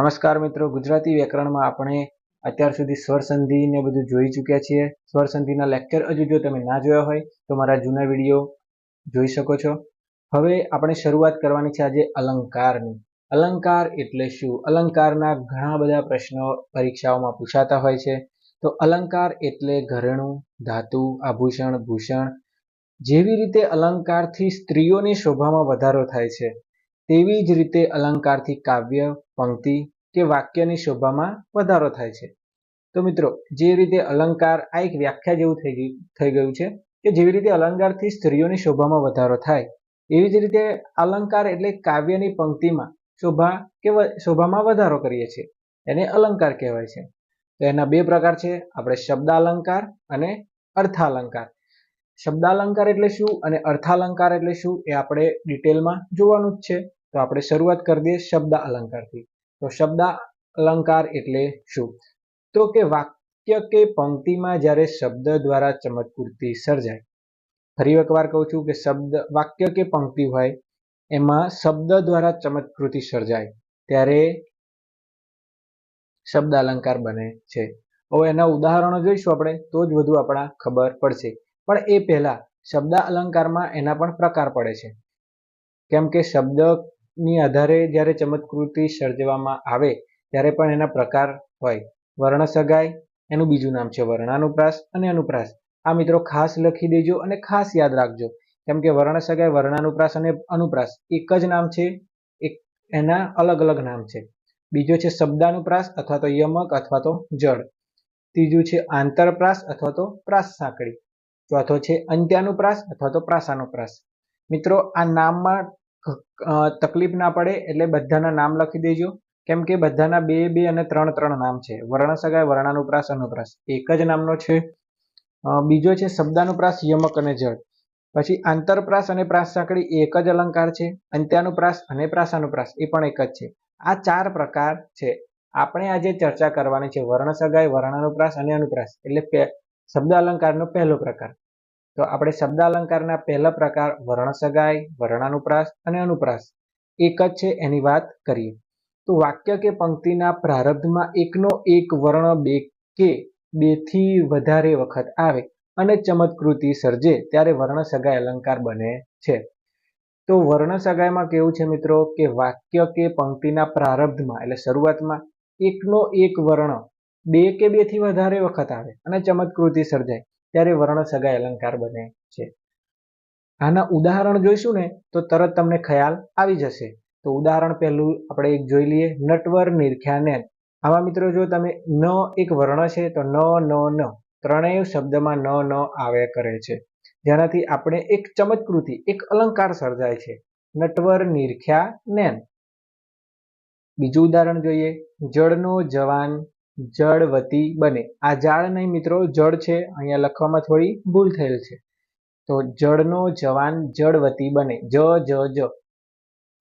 નમસ્કાર મિત્રો, ગુજરાતી વ્યાકરણમાં આપણે અત્યાર સુધી સ્વર સંધિને બધું જોઈ ચૂક્યા છીએ. સ્વર સંધિના લેક્ચર હજુ જો તમે ના જોયા હોય, તો મારા જૂના વીડિયો જોઈ શકો છો. હવે આપણે શરૂઆત કરવાની છે આજે અલંકારની. અલંકાર એટલે શું? અલંકારના ઘણા બધા પ્રશ્નો પરીક્ષાઓમાં પૂછાતા હોય છે. તો અલંકાર એટલે ઘરેણું, ધાતુ, આભૂષણ, ભૂષણ જેવી રીતે અલંકારથી સ્ત્રીઓની શોભામાં વધારો થાય છે. તેવી જ રીતે અલંકારથી કાવ્ય, પંક્તિ કે વાક્યની શોભામાં વધારો થાય છે. તો મિત્રો, જે રીતે અલંકાર આ એક વ્યાખ્યા જેવું થઈ ગયું થઈ ગયું છે કે જેવી રીતે અલંકારથી સ્ત્રીઓની શોભામાં વધારો થાય, એવી જ રીતે અલંકાર એટલે કાવ્યની પંક્તિમાં શોભા કે શોભામાં વધારો કરીએ છીએ. એને અલંકાર કહેવાય છે. તો એના બે પ્રકાર છે, આપણે શબ્દાલંકાર અને અર્થાલંકાર. શબ્દાલંકાર એટલે શું અને અર્થાલંકાર એટલે શું એ આપણે ડિટેલમાં જોવાનું જ છે. તો આપણે શરૂઆત કરી દઈએ શબ્દ અલંકારથી. તો શબ્દ અલંકાર એટલે શું? તો કે વાક્ય કે પંક્તિમાં જ્યારે શબ્દ દ્વારા ચમત્કૃતિ સર્જાય. ફરી એકવાર કહું છું કે શબ્દ, વાક્ય કે પંક્તિ હોય, એમાં શબ્દ દ્વારા ચમત્કૃતિ સર્જાય, ત્યારે શબ્દ અલંકાર બને છે. હવે એના ઉદાહરણો જોઈશું આપણે, તો જ વધુ આપણા ખબર પડશે. પણ એ પહેલા, શબ્દ અલંકારમાં એના પણ પ્રકાર પડે છે. કેમ કે શબ્દની આધારે જ્યારે ચમત્કૃતિ સર્જવામાં આવે, ત્યારે પણ એના પ્રકાર હોય. વર્ણ સગાઈ, એનું બીજું નામ છે વર્ણાનુપ્રાસ અને અનુપ્રાસ. આ મિત્રો ખાસ લખી દેજો અને ખાસ યાદ રાખજો. કેમ કે વર્ણ સગાઈ, વર્ણાનુપ્રાસ અને અનુપ્રાસ એક જ નામ છે, એક એના અલગ અલગ નામ છે. બીજો છે શબ્દાનુપ્રાસ અથવા તો યમક અથવા તો જળ. ત્રીજું છે આંતરપ્રાસ અથવા તો પ્રાસ સાંકળી. ચોથો છે અંત્યાનુપ્રાસ અથવા તો પ્રાસાનુપ્રાસ. મિત્રો, આ નામમાં તકલીફ ના પડે એટલે બધાના નામ લખી દેજો. કેમ કે બધાના બે બે અને ત્રણ ત્રણ નામ છે. વર્ણ સગાય વર્ણાનુપ્રાસ, અનુપ્રાસ. એક જ નામનો છે. બીજો છે શબ્દાનુપ્રાસ, યમક અને જળ. પછી આંતરપ્રાસ અને પ્રાસ સાંકળી એક જ અલંકાર છે. અંત્યાનુપ્રાસ અને પ્રાસાનુપ્રાસ એ પણ એક જ છે. આ ચાર પ્રકાર છે. આપણે આજે ચર્ચા કરવાની છે વર્ણ સગાય વર્ણાનુપ્રાસ અને અનુપ્રાસ. એટલે શબ્દ અલંકારનો પહેલો પ્રકાર. તો આપણે શબ્દાલંકારના પહેલા પ્રકાર વર્ણ સગાય વર્ણાનુપ્રાસ અને અનુપ્રાસ. એક જ છે એની વાત કરીએ. તો વાક્ય કે પંક્તિના પ્રારબ્ધમાં એકનો એક વર્ણ બે કે બેથી વધારે વખત આવે અને ચમત્કૃતિ સર્જે ત્યારે વર્ણ સગાય અલંકાર બને છે. તો વર્ણ સગાઈમાં કેવું છે મિત્રો? કે વાક્ય કે પંક્તિના પ્રારબ્ધમાં એટલે શરૂઆતમાં એકનો એક વર્ણ બે કે બેથી વધારે વખત આવે અને ચમત્કૃતિ સર્જાય. ત્યારે વર્ણ સગાઈ અલંકાર બને છે. આના ઉદાહરણ જોઈશું ને, તો તરત તમને ખ્યાલ આવી જશે. તો ઉદાહરણ પહેલું આપણે એક જોઈ લઈએ, નટવર નિરખ્યા નેન આમાં મિત્રો, જો તમે ન એક વર્ણ છે, તો ન ન ન ત્રણેય શબ્દમાં ન ન આવે કરે છે. જેનાથી આપણે એક ચમત્કૃતિ, એક અલંકાર સર્જાય છે. નટવર નિરખ્યા નેન બીજું ઉદાહરણ જોઈએ, જળનો જવાન જળવતી બને. આ જાળ નહીં મિત્રો જળ છે. અહીંયા લખવામાં થોડી ભૂલ થયેલ છે. તો જળનો જવાન જળવતી બને. જ જ જ.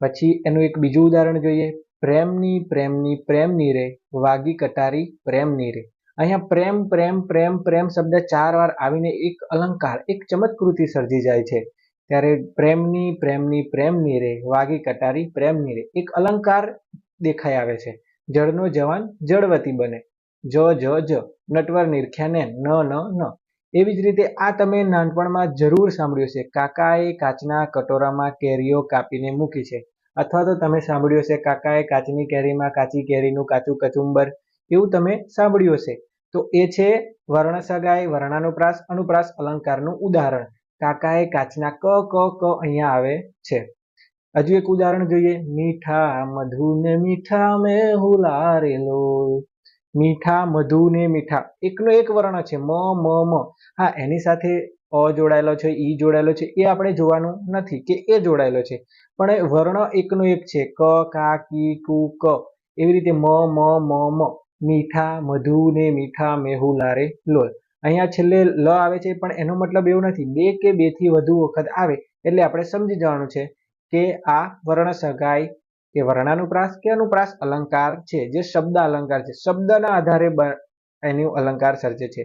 પછી એનું એક બીજું ઉદાહરણ જોઈએ. પ્રેમની પ્રેમની પ્રેમની રે. વાગી કટારી, પ્રેમની રે. અહીંયા પ્રેમ પ્રેમ પ્રેમ પ્રેમ શબ્દ ચાર વાર આવીને એક અલંકાર, એક ચમત્કૃતિ સર્જી જાય છે. ત્યારે પ્રેમની પ્રેમની પ્રેમની રે. વાગી કટારી, પ્રેમની રે. એક અલંકાર દેખાઈ આવે છે. જળનો જવાન જળવતી બને. જ જ જ, નટવર નિરખ્યાને ન ન ન. એવી જ રીતે આ તમે નાનપણમાં જરૂર સાંભળ્યું છે કાકાએ કાચના કટોરામાં કેરીઓ કાપીને મૂકી છે. અથવા તો તમે સાંભળ્યું હશે, કાકાએ કાચની કેરીમાં કાચી કેરીનું કાચું કચુંબર એવું તમે સાંભળ્યું છે તો એ છે વર્ણ સગાઈ વર્ણાનુપ્રાસ, અનુપ્રાસ અલંકારનું ઉદાહરણ. કાકાએ કાચના ક ક ક અહીંયા આવે છે. હજુ એક ઉદાહરણ જોઈએ. મીઠા મધુ ને મીઠા મેં હુલારેલો મીઠા મધુ ને મીઠા. એકનો એક વર્ણ છે. મ મ મ. હા, એની સાથે અ જોડાયેલો છે, ઈ જોડાયેલો છે. એ આપણે જોવાનું નથી કે એ જોડાયેલો છે. પણ વર્ણ એકનો એક છે. ક, કા, કી, કુ, ક. એવી રીતે મ મ મ મ. મીઠા મધુ ને મીઠા મેહુલારે લોલ અહીંયા છેલ્લે લ આવે છે, પણ એનો મતલબ એવું નથી. બે કે બેથી વધુ વખત આવે એટલે આપણે સમજી જવાનું છે. કે આ વર્ણ સગાઈ કે વર્ણાનુપ્રાસ કે અનુપ્રાસ અલંકાર છે? જે શબ્દ અલંકાર છે. શબ્દના આધારે એનું અલંકાર સર્જે છે.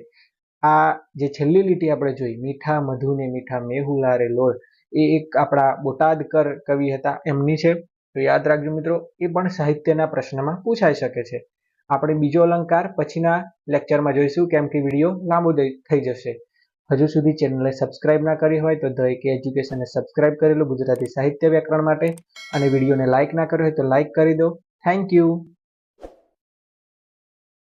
આ જે છેલ્લી લીટી આપણે જોઈ, મીઠા મધુ ને મીઠા મેહુલારે લોર એ એક આપણા બોટાદકર કવિ હતા, એમની છે. તો યાદ રાખજો મિત્રો, એ પણ સાહિત્યના પ્રશ્નમાં પૂછાઈ શકે છે. આપણે બીજો અલંકાર પછીના લેક્ચરમાં જોઈશું, કેમ કે વીડિયો લાંબો થઈ જશે. હજુ સુધી ચેનલને સબસ્ક્રાઇબ ના કરી હોય તો ધ કે એજ્યુકેશનને સબસ્ક્રાઇબ કરી લો ગુજરાતી સાહિત્ય વ્યાકરણ માટે. અને વિડીયોને લાઇક ના કર્યો હોય તો લાઇક કરી દો. Thank you.